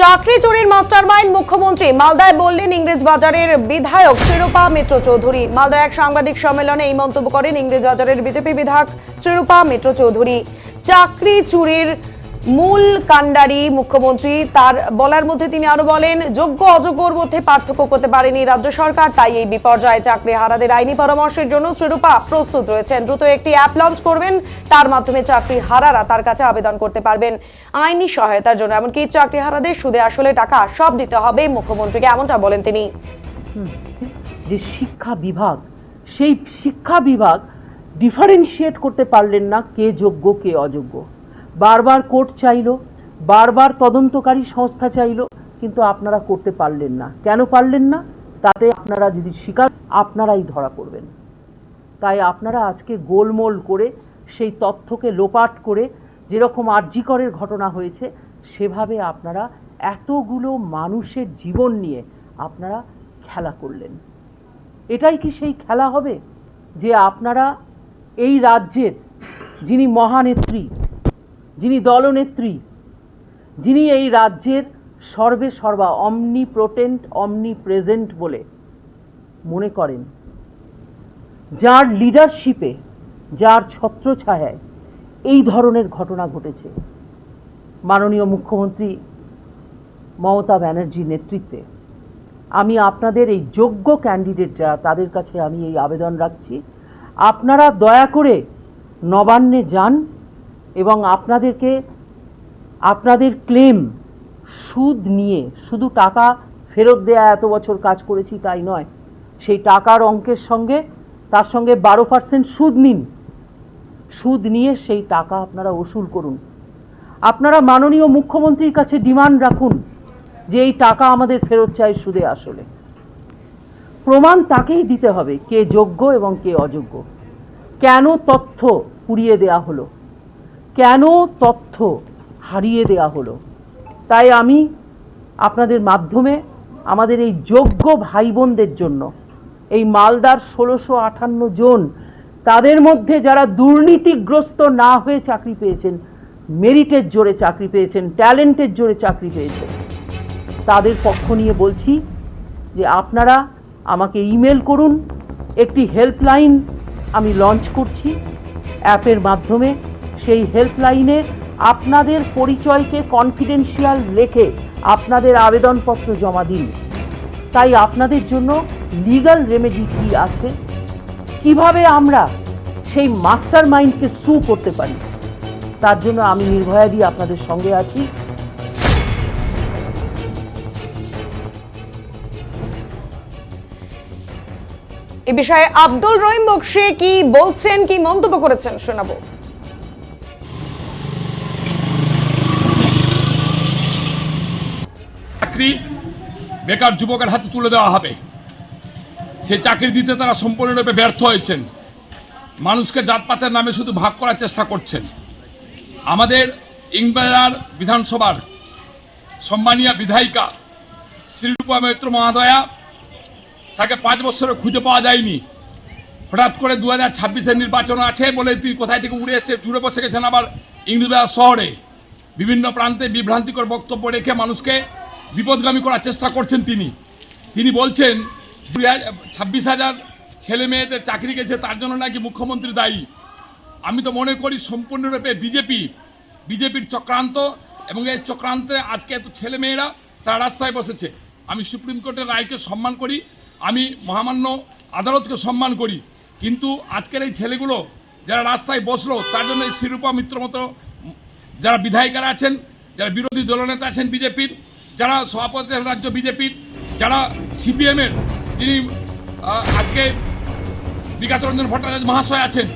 চাকরি চুরির মাস্টারমাইন্ড মুখ্যমন্ত্রী। মালদায় বললেন, ইংরেজ বাজারের বিধায়ক শ্রীরূপা মিত্র চৌধুরী। মালদায় এক সাংবাদিক সম্মেলনে এই মন্তব্য করেন ইংরেজ বাজারের বিজেপি বিধায়ক শ্রীরূপা মিত্র চৌধুরী। চাকরি চুরির মূল কাণ্ডারি মুখ্যমন্ত্রী, তার বলার মধ্যে তিনি আরও বলেন, যোগ্য অযোগ্যর মধ্যে পার্থক্য করতে পারেনি রাজ্য সরকার, তাই এই বিপর্যয়ে চাকরি হারাদের আইনি পরামর্শের জন্য শ্রীরূপা প্রস্তুত রয়েছেন। দ্রুত একটি অ্যাপ লঞ্চ করবেন, তার মাধ্যমে চাকরি হারারা তার কাছে আবেদন করতে পারবেন। আইনি সহায়তার জন্য এমনকি চাকরি হারাদের সুদে আসলে টাকা সব দিতে হবে মুখ্যমন্ত্রীকে, এমনটা বলেন তিনি। যে শিক্ষা বিভাগ, সেই শিক্ষা বিভাগ ডিফারেন্সিয়েট করতে পারলেন না কে যোগ্য, কে অযোগ্য। বারবার কোর্ট চাইলো, বারবার তদন্তকারী সংস্থা চাইলো, কিন্তু আপনারা করতে পারলেন না। কেন পারলেন না? তাতে আপনারা যদি স্বীকার, আপনারাই ধরা পড়বেন। তাই আপনারা আজকে গোলমোল করে সেই তথ্যকে লোপাট করে যেরকম আর্যিকরের ঘটনা হয়েছে, সেভাবে আপনারা এতগুলো মানুষের জীবন নিয়ে আপনারা খেলা করলেন। এটাই কি সেই খেলা হবে? যে আপনারা এই রাজ্যের যিনি মহানেত্রী যিনি দলনেত্রী, যিনি এই রাজ্যের সর্বে সর্বা অমনি প্রোটেন্ট অমনি প্রেজেন্ট বলে মনে করেন। যার লিডারশিপে যার ছত্রছায়ায় এই ধরনের ঘটনা ঘটেছে। মাননীয় মুখ্যমন্ত্রী মমতা ব্যানার্জির নেতৃত্বে। আমি আপনাদের এই যোগ্য ক্যান্ডিডেট যারা, তাদের কাছে আমি এই আবেদন রাখছি। আপনারা দয়া করে নবান্নে যান এবং আপনাদেরকে, আপনাদের ক্লেম সুদ নিয়ে, শুধু টাকা ফেরত দেয়া এত বছর কাজ করেছি তাই নয়, সেই টাকার অঙ্কের সঙ্গে, তার সঙ্গে বারো পার্সেন্ট সুদ নিন। সুদ নিয়ে সেই টাকা আপনারা ওসুল করুন। আপনারা মাননীয় মুখ্যমন্ত্রীর কাছে ডিমান্ড রাখুন যে এই টাকা আমাদের ফেরত চাই সুদে আসলে। প্রমাণ তাকেই দিতে হবে কে যোগ্য এবং কে অযোগ্য। কেন তথ্য পুড়িয়ে দেয়া হলো? কেন তথ্য হারিয়ে দেয়া হলো? তাই আমি আপনাদের মাধ্যমে আমাদের এই যোগ্য ভাই বোনদের জন্য এই মালদার ষোলোশো আটান্ন জন, তাদের মধ্যে যারা দুর্নীতিগ্রস্ত না হয়ে চাকরি পেয়েছেন, মেরিটের জোরে চাকরি পেয়েছেন, ট্যালেন্টের জোরে চাকরি পেয়েছেন, তাদের পক্ষ নিয়ে বলছি যে আপনারা আমাকে ইমেল করুন, একটি হেল্পলাইন আমি লঞ্চ করছি অ্যাপের মাধ্যমে। সেই হেল্পলাইনে আপনাদের পরিচয়কে কনফিডেন্সিয়াল রেখে আপনাদের আবেদনপত্র জমা দিন। তাই আপনাদের জন্য লিগাল রেমেডি কি আছে? কীভাবে আমরা সেই মাস্টার মাইন্ডকে সু করতে পারি? তার জন্য আমি নির্ভয়াদি আপনাদের সঙ্গে আছি। এ বিষয়ে আব্দুল রহিম বক্সি কি বলছেন, কি মন্তব্য করেছেন শোনাবো। চাকরি বেকার যুবকের হাতে তুলে দেওয়া হবে। সেই চাকরি দিতে তারা সম্পূর্ণরূপে ব্যর্থ হয়েছেন। মানুষকে জাতপাতের নামে শুধু ভাগ করার চেষ্টা করছেন। আমাদের ইংবেলার বিধানসভার সম্মানীয় বিধায়িকা শ্রীরূপা মৈত্র মহাদয়া তাকে পাঁচ বছরে খুঁজে পাওয়া যায়নি। হঠাৎ করে দু হাজার ছাব্বিশের নির্বাচন আছে বলে তিনি কোথায় থেকে উড়ে এসে জুড়ে বসে গেছেন আবার ইংরেজবাজার শহরে। বিভিন্ন প্রান্তে বিভ্রান্তিকর বক্তব্য রেখে মানুষকে বিপদগামী করার চেষ্টা করছেন তিনি। তিনি বলছেন ছাব্বিশ হাজার ছেলে মেয়েদের চাকরি গেছে, তার জন্য নাকি মুখ্যমন্ত্রী দায়ী। আমি তো মনে করি সম্পূর্ণরূপে বিজেপি, বিজেপির চক্রান্ত এবং এই চক্রান্তে আজকে এত ছেলে মেয়েরা তারা রাস্তায় বসেছে। আমি সুপ্রিম কোর্টের রায়কে সম্মান করি, আমি মহামান্য আদালতকে সম্মান করি, কিন্তু আজকের এই ছেলেগুলো যারা রাস্তায় বসল, তার জন্য এই শিরূপা মিত্র মতো যারা বিধায়িকারা আছেন, যারা বিরোধী দলনেতা আছেন বিজেপির যারা সভাপতি রাজ্য বিজেপির যারা সিপিএমের যিনি আজকে বিকাশ রঞ্জন ভট্টাচার্য মহাশয় আছেন